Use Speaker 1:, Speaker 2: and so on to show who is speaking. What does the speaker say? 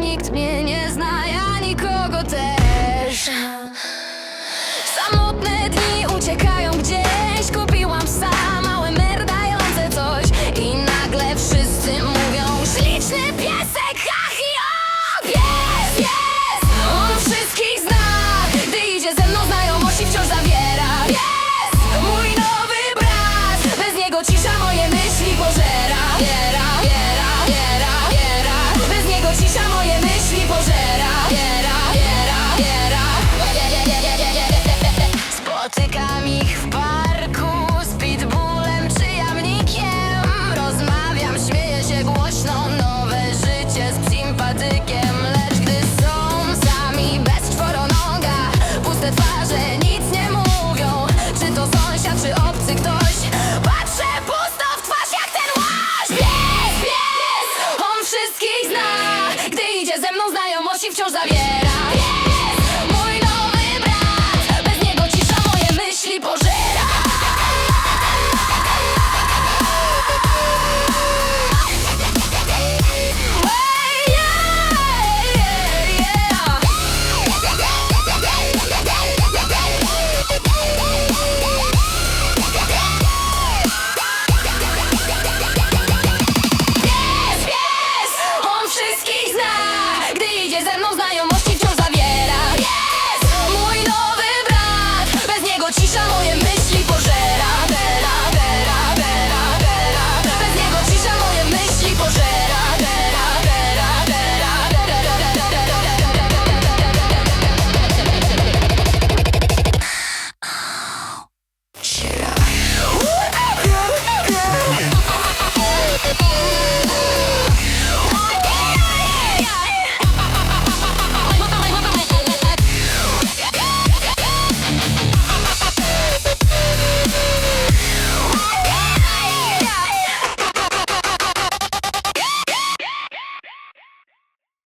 Speaker 1: Nikt mnie nie zna, ja nikogo też. Samotne dni uciekają gdzieś Kupiłam psa, małe merdające coś I nagle wszyscy mówią Śliczny piesek, ach i o Pies, pies, on wszystkich zna Gdy idzie ze mną znajomości wciąż zawiera Pies, mój nowy brat Bez niego cisza сніг впав.